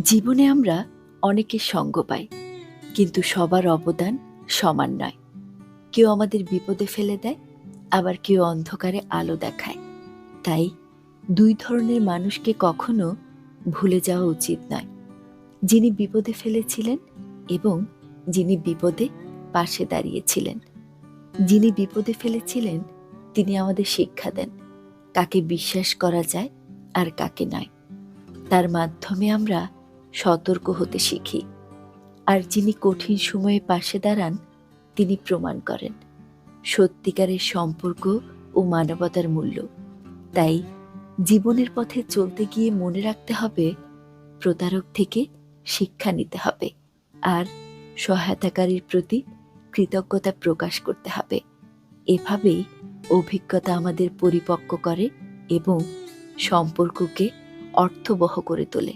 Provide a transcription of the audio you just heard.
জীবনে আমরা অনেকে সঙ্গ পাই, কিন্তু সবার অবদান সমান নয়। কেউ আমাদের বিপদে ফেলে দেয়, আবার কেউ অন্ধকারে আলো দেখায়। তাই দুই ধরনের মানুষকে কখনো ভুলে যাওয়া উচিত নয়। যিনি বিপদে ফেলেছিলেন এবং যিনি বিপদে পাশে দাঁড়িয়েছিলেন। যিনি বিপদে ফেলেছিলেন, তিনি আমাদের শিক্ষা দেন, কাকে বিশ্বাস করা যায় আর কাকে নয়। তার মাধ্যমে আমরা সতর্ক হতে শিখি। আর যিনি কঠিন সময়ে পাশে দাঁড়ান, তিনি প্রমাণ করেন। সত্যিকারের সম্পর্ক ও মানবতার মূল্য। তাই জীবনের পথে চলতে গিয়ে মনে রাখতে হবে, প্রতারক থেকে শিক্ষা নিতে হবে। আর সহায়তাকারীর প্রতি কৃতজ্ঞতা প্রকাশ করতে হবে। এভাবেই অভিজ্ঞতা আমাদের পরিপক্ক করে এবং সম্পর্ককে অর্থবহ করে তোলে।